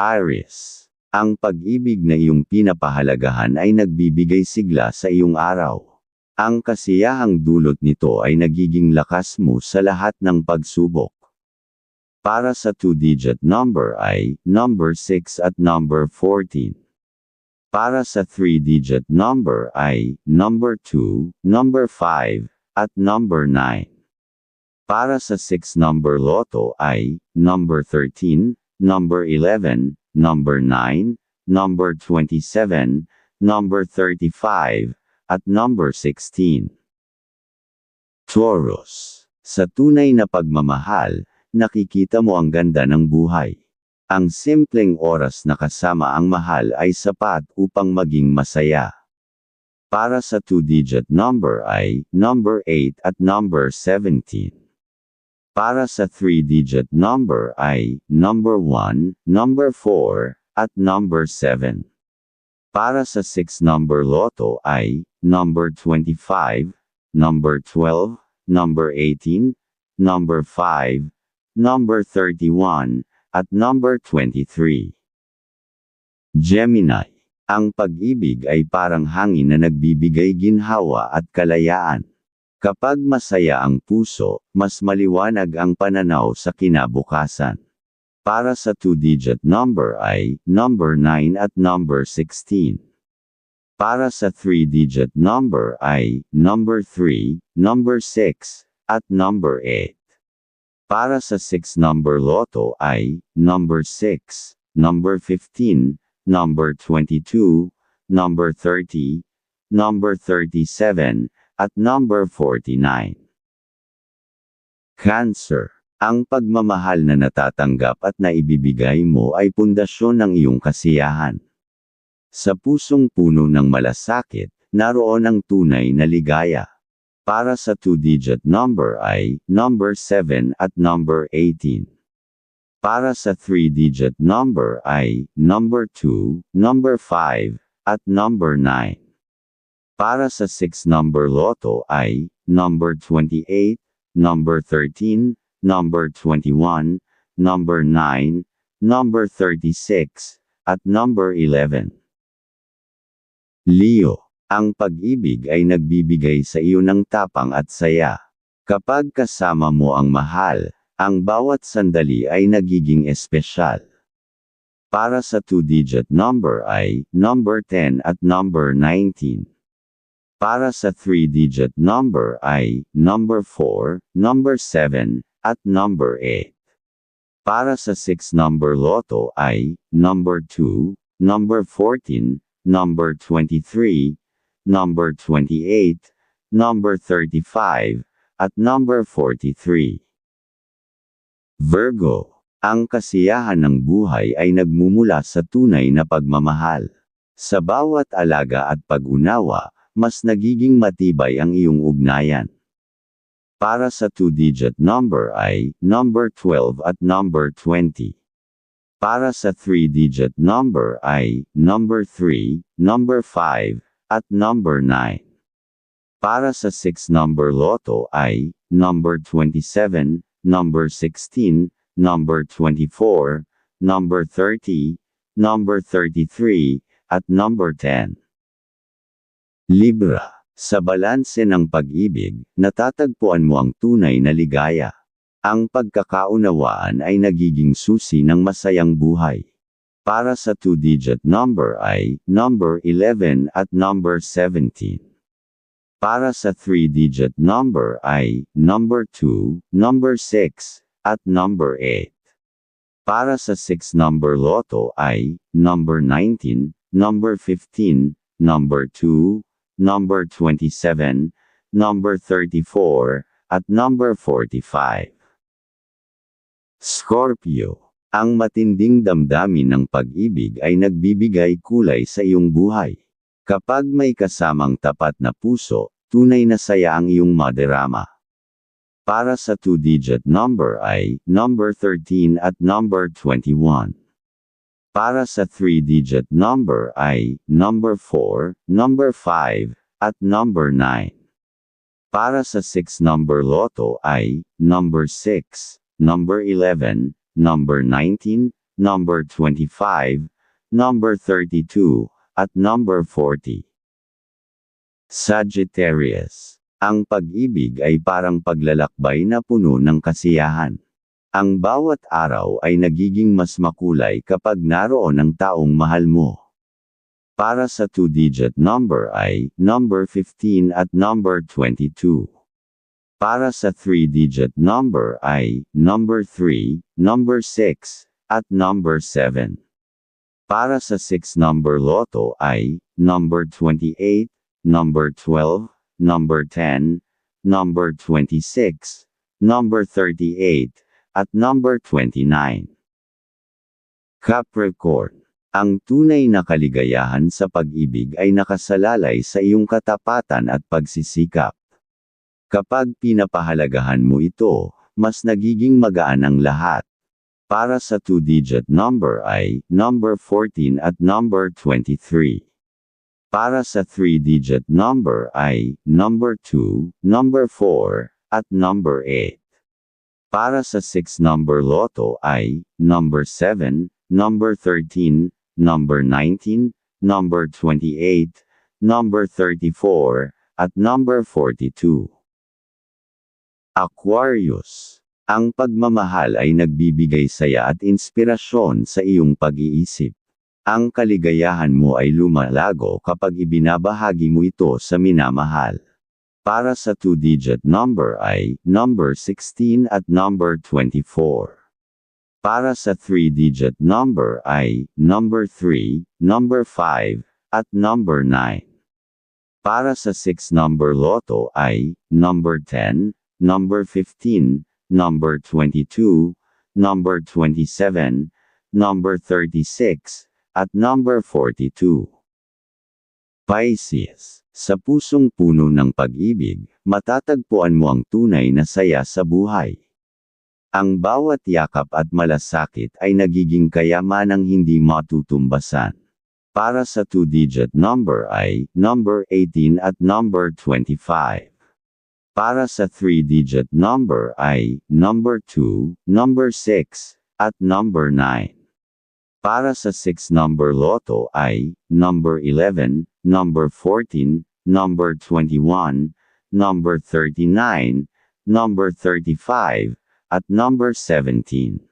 Aries. Ang pag-ibig na iyong pinapahalagahan ay nagbibigay sigla sa iyong araw. Ang kasiyahang dulot nito ay nagiging lakas mo sa lahat ng pagsubok. Para sa two-digit number ay number 6 at number 14. Para sa three-digit number ay number 2, number 5, at number 9. Para sa 6 number loto ay number 13, number 11, number 9, number 27, number 35, at number 16. Taurus. Sa tunay na pagmamahal, nakikita mo ang ganda ng buhay. Ang simpleng oras na kasama ang mahal ay sapat upang maging masaya. Para sa two-digit number ay number 8 at number 17. Para sa three-digit number ay number 1, number 4, at number 7. Para sa 6 number loto ay number 25, number 12, number 18, number 5, number 31, at number 23. Gemini. Ang pag-ibig ay parang hangin na nagbibigay ginhawa at kalayaan. Kapag masaya ang puso, mas maliwanag ang pananaw sa kinabukasan. Para sa two-digit number ay number 9 at number 16. Para sa three-digit number ay number 3, number 6, at number 8. Para sa 6 number loto ay number 6, number 15, number 22, number 30, number 37, at number 49. Cancer. Ang pagmamahal na natatanggap at naibibigay mo ay pundasyon ng iyong kasiyahan. Sa pusong puno ng malasakit, naroon ang tunay na ligaya. Para sa two-digit number ay number 7 at number 18. Para sa three-digit number ay number 2, number 5, at number 9. Para sa 6 number loto ay number 28, number 13, number 21, number 9, number 36, at number 11. Leo, ang pag-ibig ay nagbibigay sa iyo ng tapang at saya. Kapag kasama mo ang mahal, ang bawat sandali ay nagiging espesyal. Para sa two-digit number ay number 10 at number 19. Para sa three-digit number ay number 4, number 7, at number 8. Para sa 6 number loto ay number 2, number 14, number 23, number 28, number 35, at number 43. Virgo, ang kasiyahan ng buhay ay nagmumula sa tunay na pagmamahal. Sa bawat alaga at pag-unawa, mas nagiging matibay ang iyong ugnayan. Para sa two-digit number ay number 12 at number 20. Para sa three-digit number ay number 3, number 5, at number 9. Para sa 6 number loto ay number 27, number 16, number 24, number 30, number 33, at number 10. Libra sa balanse ng pag-ibig, natatagpuan mo ang tunay na ligaya. Ang pagkakaunawaan ay nagiging susi ng masayang buhay. Para sa two-digit number ay number 11 at number 17. Para sa three-digit number ay number 2, number 6, at number 8. Para sa 6 number loto ay number 19, number 15, number 2, number 27, number 34, at number 45. Scorpio. Ang matinding damdamin ng pag-ibig ay nagbibigay kulay sa iyong buhay. Kapag may kasamang tapat na puso, tunay na saya ang iyong maderama. Para sa two-digit number ay number 13 at number 21. Para sa three-digit number ay number 4, number 5, at number 9. Para sa 6 number loto ay number 6, number 11, number 19, number 25, number 32, at number 40. Sagittarius. Ang pag-ibig ay parang paglalakbay na puno ng kasiyahan. Ang bawat araw ay nagiging mas makulay kapag naroon ang taong mahal mo. Para sa two-digit number ay number 15 at number 22. Para sa three-digit number ay number 3, number 6, at number 7. Para sa 6 number loto ay number 28, number 12, number 10, number 26, number 38, at number 29. Capricorn. Ang tunay na kaligayahan sa pag-ibig ay nakasalalay sa iyong katapatan at pagsisikap. Kapag pinapahalagahan mo ito, mas nagiging magaan ang lahat. Para sa two-digit number ay number 14 at number 23. Para sa three-digit number ay number 2, number 4, at number 8. Para sa 6 number loto ay number 7, number 13, number 19, number 28, number 34, at number 42. Aquarius. Ang pagmamahal ay nagbibigay saya at inspirasyon sa iyong pag-iisip. Ang kaligayahan mo ay lumalago kapag ibinabahagi mo ito sa minamahal. Para sa two-digit number ay number 16 at number 24. Para sa three-digit number ay number 3, number 5, at number 9. Para sa 6 number loto ay number 10, number 15, number 22, number 27, number 36, at number 42. Pisces sa pusong puno ng pag-ibig, matatagpuan mo ang tunay na saya sa buhay. Ang bawat yakap at malasakit ay nagiging kayamanang hindi matutumbasan. Para sa two-digit number ay number 18 at number 25. Para sa three-digit number ay number 2, number 6, at number 9. Para sa 6 number loto ay number 11, number 14, number 21, number 39, number 35, at number 17.